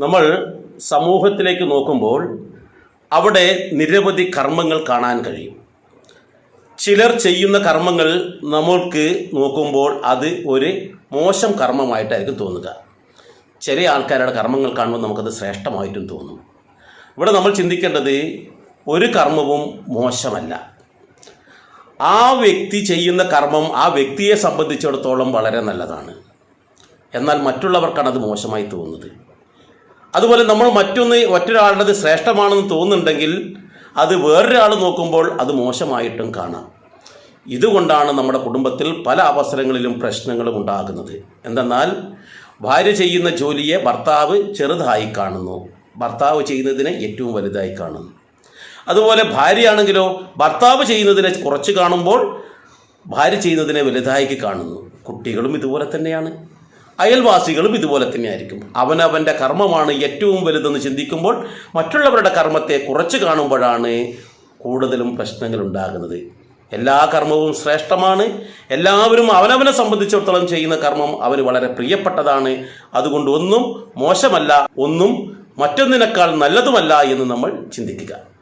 നമ്മൾ സമൂഹത്തിലേക്ക് നോക്കുമ്പോൾ അവിടെ നിരവധി കർമ്മങ്ങൾ കാണാൻ കഴിയും. ചിലർ ചെയ്യുന്ന കർമ്മങ്ങൾ നമ്മൾക്ക് നോക്കുമ്പോൾ അത് ഒരു മോശം കർമ്മമായിട്ടായിരിക്കും തോന്നുക. ചില ആൾക്കാരുടെ കർമ്മങ്ങൾ കാണുമ്പോൾ നമുക്കത് ശ്രേഷ്ഠമായിട്ടും തോന്നും. ഇവിടെ നമ്മൾ ചിന്തിക്കേണ്ടത് ഒരു കർമ്മവും മോശമല്ല. ആ വ്യക്തി ചെയ്യുന്ന കർമ്മം ആ വ്യക്തിയെ സംബന്ധിച്ചിടത്തോളം വളരെ നല്ലതാണ്. എന്നാൽ മറ്റുള്ളവർക്കാണ് അത് മോശമായി തോന്നുന്നത്. അതുപോലെ നമ്മൾ മറ്റൊന്ന് മറ്റൊരാളുടേത് ശ്രേഷ്ഠമാണെന്ന് തോന്നുന്നുണ്ടെങ്കിൽ അത് വേറൊരാൾ നോക്കുമ്പോൾ അത് മോശമായിട്ടും കാണാം. ഇതുകൊണ്ടാണ് നമ്മുടെ കുടുംബത്തിൽ പല അവസരങ്ങളിലും പ്രശ്നങ്ങളും ഉണ്ടാകുന്നത്. എന്തെന്നാൽ ഭാര്യ ചെയ്യുന്ന ജോലിയെ ഭർത്താവ് ചെറുതായി കാണുന്നു. ഭർത്താവ് ചെയ്യുന്നതിനെ ഏറ്റവും വലുതായി കാണുന്നു. അതുപോലെ ഭാര്യയാണെങ്കിലോ ഭർത്താവ് ചെയ്യുന്നതിനെ കുറച്ച് കാണുമ്പോൾ ഭാര്യ ചെയ്യുന്നതിനെ വലുതായി കാണുന്നു. കുട്ടികളും ഇതുപോലെ തന്നെയാണ്. അയൽവാസികളും ഇതുപോലെ തന്നെയായിരിക്കും. അവനവന്റെ കർമ്മമാണ് ഏറ്റവും വലുതെന്ന് ചിന്തിക്കുമ്പോൾ മറ്റുള്ളവരുടെ കർമ്മത്തെ കുറച്ച് കാണുമ്പോഴാണ് കൂടുതലും പ്രശ്നങ്ങൾ ഉണ്ടാകുന്നത്. എല്ലാ കർമ്മവും ശ്രേഷ്ഠമാണ്. എല്ലാവരും അവനവനെ സംബന്ധിച്ചിടത്തോളം ചെയ്യുന്ന കർമ്മം അവന് വളരെ പ്രിയപ്പെട്ടതാണ്. അതുകൊണ്ട് ഒന്നും മോശമല്ല ഒന്നും മറ്റൊന്നിനേക്കാൾ നല്ലതുമല്ല എന്ന് നമ്മൾ ചിന്തിക്കുക.